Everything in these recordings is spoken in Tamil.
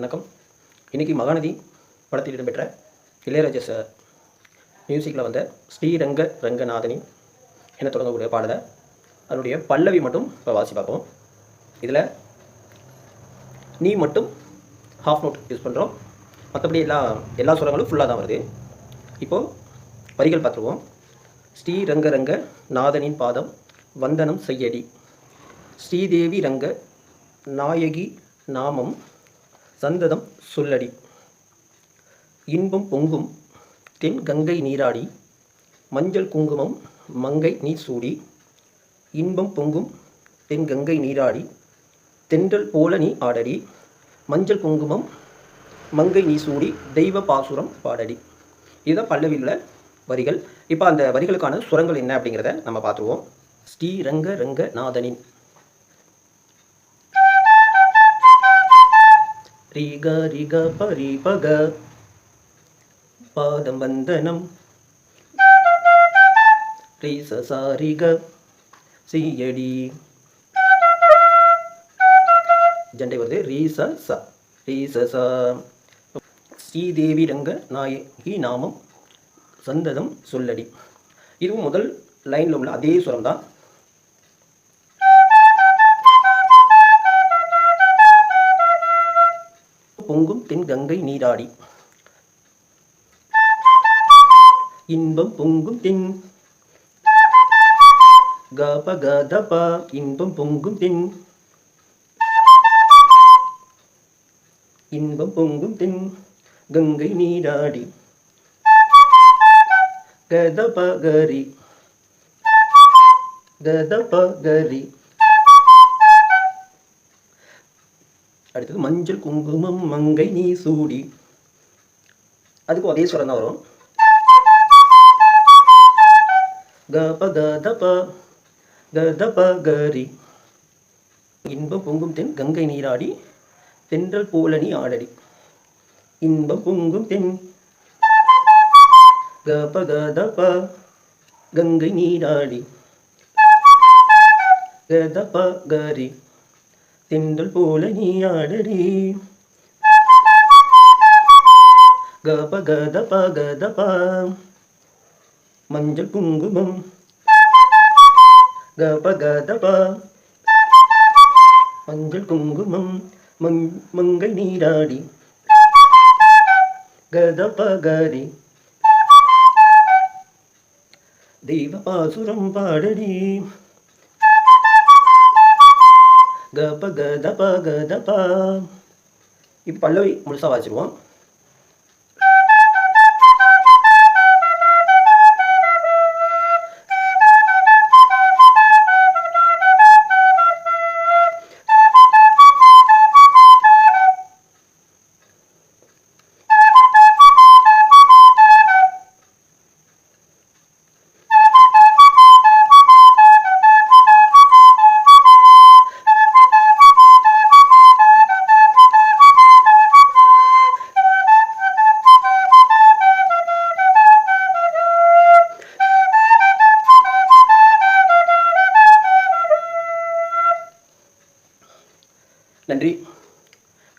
வணக்கம். இன்றைக்கி மகாநதி படத்தில் இடம்பெற்ற இளையராஜா சார் மியூசிக்கில் வந்த ஸ்ரீரங்க ரங்கநாதனி என தொடங்கக்கூடிய பாடலை அதனுடைய பல்லவி மட்டும் இப்போ வாசி பார்ப்போம். இதில் நீ மட்டும் ஹாஃப் நோட் யூஸ் பண்ணுறோம் மற்றபடி எல்லா எல்லா சுரங்களும் ஃபுல்லாக தான் வருது. இப்போது வரிகள் பார்த்துருவோம். ஸ்ரீரங்க ரங்க நாதனின் பாதம் வந்தனம் செய்யடி. ஸ்ரீதேவி ரங்க நாயகி நாமம் சந்ததம் சொல்லடி. இன்பம் பொங்கும் தென் கங்கை நீராடி மஞ்சள் குங்குமம் மங்கை நீர் சூடி இன்பம் பொங்கும் தென் கங்கை நீராடி தென்றல் போல நீ ஆடடி மஞ்சள் குங்குமம் மங்கை நீ சூடி தெய்வ பாசுரம் பாடடி. இதுதான் பல்லவியில் வரிகள். இப்போ அந்த வரிகளுக்கான சுரங்கள் என்ன அப்படிங்கிறத நம்ம பார்த்துருவோம். ஸ்ரீரங்க ரங்க ரிக ரிக பரிபக. பாதம் வந்தனம் ரீச சாரிக ஜண்டை வருது. ரீச ச ரீச ச ஸ்ரீதேவி ரங்க நாயகி நாமம். சந்ததம் சொல்லடி. இதுவும் முதல் லைனில் உள்ள அதே சுரம் தான் கங்கை நீராடி. இன்பம் பொங்கும் தென். கப கதபா இன்பம் பொங்கும் தென். இன்பம் பொங்கும் தென். கங்கை நீராடி. கதபகரி கதபகரி அடுத்தது மஞ்சள் குங்குமம் மங்கை நீ சூடி அதுக்கும் அதே சுரம் தான் வரும். கப கதப கரி இன்பம் பொங்கும் தென் கங்கை நீராடி தென்றல் போலனி ஆடடி இன்பம் பொங்கும் தென் கப கதப கங்கை நீராடி. கதபகரி திண்டல் போல நீ ஆடடி கப கதப கதப மஞ்சள் குங்குமம் கப கதப மஞ்சள் குங்குமம் மங் மங்கை நீராடி கதபகரி தெய்வ பாசுரம் பாடடி க ப கதாப்பா க தப்பா இப்போ பல்லவி முழுசாக வாசிடுவோம்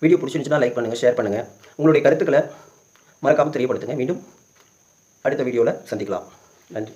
வீடியோ பிடிச்சிருந்துச்சுன்னா லைக் பண்ணுங்கள் ஷேர் பண்ணுங்கள் உங்களுடைய கருத்துக்களை மறக்காமல் தெரியப்படுத்துங்க. மீண்டும் அடுத்த வீடியோவில் சந்திக்கலாம். நன்றி.